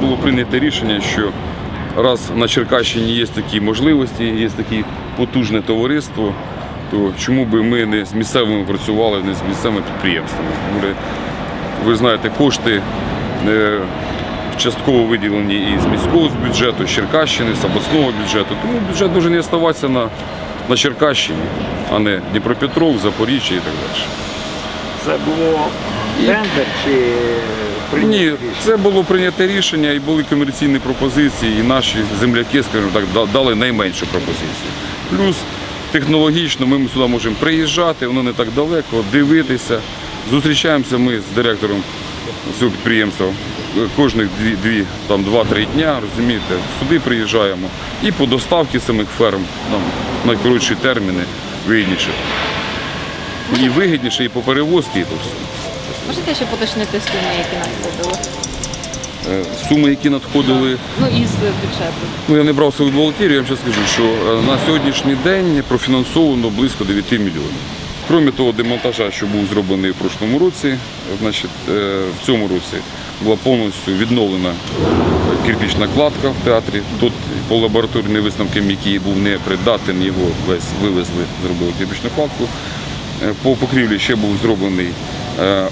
було прийнято рішення, що раз на Черкащині є такі можливості, є таке потужне товариство, то чому би ми не з місцевими працювали, не з місцевими підприємствами. Ви знаєте, кошти е, частково виділені і з міського бюджету, з Черкащини, з обласного бюджету. Тому бюджет дуже не оставатися на, на Черкащині, а не Дніпропетров, Запоріжжя і так далі. Це було тендер чи Ні, це було прийняте рішення і були комерційні пропозиції, і наші земляки, скажімо так, дали найменшу пропозицію. Плюс технологічно ми сюди можемо приїжджати, воно не так далеко, дивитися. Зустрічаємося ми з директором цього підприємства е, кожних дві, там два-три дня, розумієте, сюди приїжджаємо. І по доставці самих ферм нам найкоротші терміни вигідніше. І вигідніше, і по перевозці, і по всьому. Можете ще поточнити суми, які надходили? Е, Суми, які надходили. Ну, із бюджету. Ну, я не брав свою бухгалтерію, я вам зараз скажу, що е, на сьогоднішній день профінансовано близько 9 мільйонів. Крім того, демонтажа, що був зроблений в прошлому році, значить, е, в цьому році була повністю відновлена кирпічна кладка в театрі. Тут по лабораторним висновкам, який був непридатний, його весь вивезли, зробили кирпічну кладку. По покрівлі ще був зроблений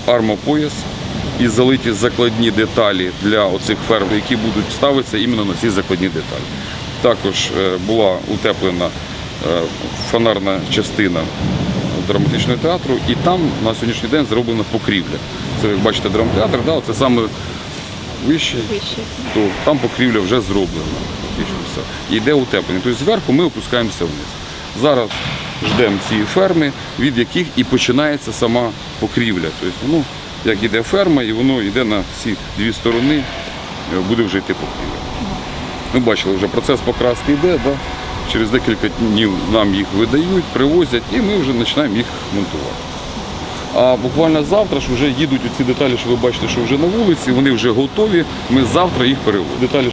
армопояс і залиті закладні деталі для оцих ферм, які будуть ставитися іменно на ці закладні деталі. Також е, була утеплена е, фонарна частина драматичного театру, і там на сьогоднішній день зроблена покрівля. Це як бачите, драмтеатр, да, це саме Вище. то там покрівля вже зроблена. Йде утеплення. Тобто зверху ми опускаємося вниз. Зараз ждемо ці ферми, від яких і починається сама покрівля. Тобто воно, як іде ферма, і воно йде на всі дві сторони, е, буде вже йти покрівля. Ми бачили, вже процес покраски йде, да? через декілька днів нам їх видають, привозять, і ми вже починаємо їх монтувати. А буквально завтра ж вже їдуть ці деталі, що ви бачите, що вже на вулиці, вони вже готові. Ми завтра їх перевозимо.